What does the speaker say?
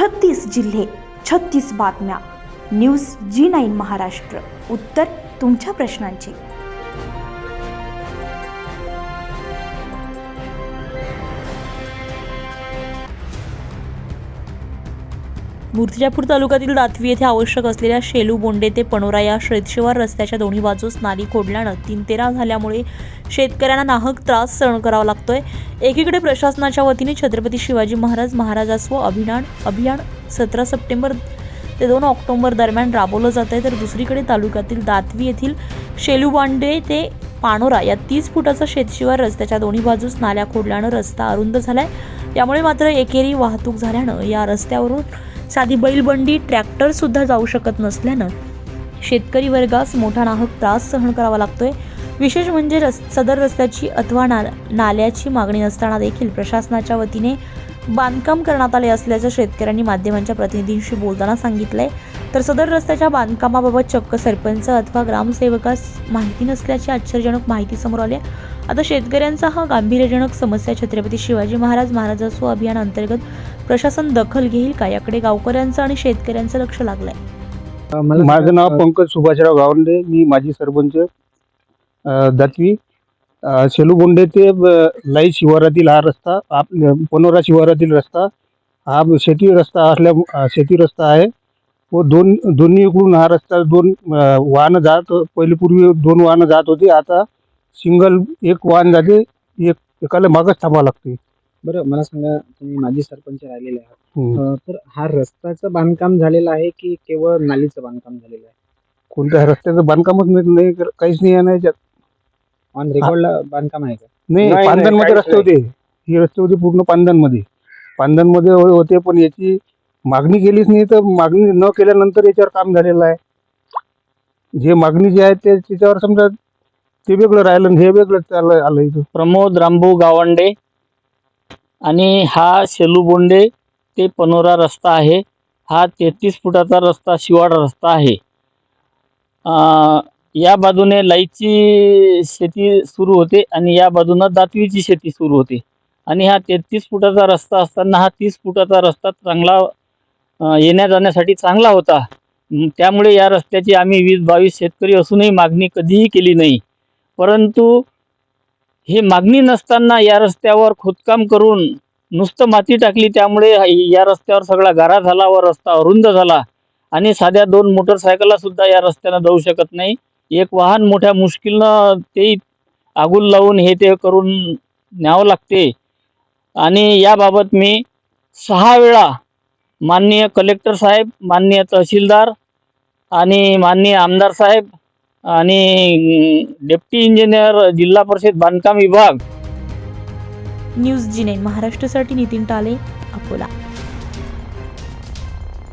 छत्तीस जिल्हे छत्तीस बातम्या. News G nine Maharashtra. उत्तर तुमच्या प्रश्नांची. मूर्तिजापूर तालुक्यातील दातवी येथे आवश्यक असलेल्या शेलू बोंडे ते पनोरा या शेतशिवार रस्त्याच्या दोन्ही बाजूस नाली खोडल्यानं तीन तेरा झाल्यामुळे शेतकऱ्यांना नाहक त्रास सहन करावा लागतोय. एकीकडे प्रशासनाच्या वतीने छत्रपती शिवाजी महाराज महाराजास्व अभियान अभियान सतरा सप्टेंबर ते दोन ऑक्टोबर दरम्यान राबवलं जात आहे. तर दुसरीकडे तालुक्यातील दातवी येथील शेलुबांडे ते पानोरा या तीस फुटाचा शेतशिवार रस्त्याच्या दोन्ही बाजूस नाल्या खोडल्यानं रस्ता अरुंद झालाय. यामुळे मात्र एकेरी वाहतूक झाल्यानं या रस्त्यावरून साधी बैलबंडी ट्रॅक्टरसुद्धा जाऊ शकत नसल्यानं शेतकरी वर्गास मोठा नाहक त्रास सहन करावा लागतोय. विशेष म्हणजे रस सदर रस्त्याची अथवा ना नाल्याची मागणी नसताना देखील प्रशासनाच्या वतीने बांधकाम करण्यात आले असल्याचं शेतकऱ्यांनी माध्यमांच्या प्रतिनिधींशी बोलताना सांगितलंय. तर सदर रस्त्याच्या बांधकामाबाबत चक्क सरपंच अथवा ग्रामसेवकास माहिती नसल्याची आश्चर्यजनक माहिती समोर आली. आता शेतकऱ्यांचा हा गांभीर्यजनक समस्या छत्रपती शिवाजी महाराज महाराजस्व अभियान अंतर्गत प्रशासन दखल घेईल का? याकडे गावकऱ्यांचं आणि शेतकऱ्यांचं लक्ष लागलंय. माझं नाव पंकज सुभाषराव गावंडे. मी माजी सरपंच अ, शेलूगोंडे ते लाई शिवारातील हा रस्ता आपल्या पनोरा शिवारातील रस्ता हा शेती रस्ता असल्या शेती रस्ता आहे. व दोन दोन्ही इकडून हा रस्ता दोन वाहनं जात पहिले पूर्वी दोन वाहनं जात होती आता सिंगल एक वाहन जाते एक एकाला मागच थांबावं लागते. बरं मला सांगा तुम्ही माजी सरपंच राहिलेले आहात. तर हा रस्त्याचं बांधकाम झालेलं आहे की केवळ नालीचं बांधकाम झालेलं आहे? कोणत्या रस्त्याचं बांधकामच नाही काहीच नाही आहे ना याच्यात. ऑन रेकॉर्डला बांधकाम आहे का? नाही नाही, पांदनमध्ये काहीच रस्ते होते. ही रस्ते होते पूर्ण पांदनमध्ये पांदनमध्ये हो- होते पण याची मागणी केलीच नाही तर मागणी न केल्यानंतर याच्यावर काम झालेलं आहे. जे मागणी जी आहे ते त्याच्यावर समजा ते वेगळं राहिलं आणि हे वेगळं चाललं आलं इथं प्रमोद रामभाऊ गावंडे आणि हा शेलू बोंडे ते पनोरा रस्ता आहे. हा तेहतीस फुटाचा रस्ता शिवाड रस्ता आहे. अं, या बाजूने लाईची शेती सुरू होते आणि या बाजूनं दातवीची शेती सुरू होते. आणि हा तेहतीस फुटाचा रस्ता असताना हा तीस फुटाचा रस्ता चांगला येण्याजाण्यासाठी येण्या जाण्यासाठी चांगला होता. त्यामुळे या रस्त्याची आम्ही वीस बावीस शेतकरी असूनही मागणी कधीही केली नाही. परंतु हे मागणी नसताना या रस्त्यावर खोदकाम करून नुसतं माती टाकली त्यामुळे या रस्त्यावर सगळा गारा झाला व रस्ता अरुंद झाला. आणि साध्या दोन मोटरसायकलसुद्धा या रस्त्यानं जाऊ शकत नाही. एक वाहन मोठ्या मुश्किलनं ते आगूल लावून हे ते करून न्यावं लागते. आणि याबाबत मी सहा वेळा माननीय कलेक्टर साहेब माननीय तहसीलदार आणि माननीय आमदार साहेब आणि डेप्टी इंजिनियर जिल्हा परिषद बांधकाम विभाग. न्यूज जिने महाराष्ट्रासाठी नितीन टाले अकोला.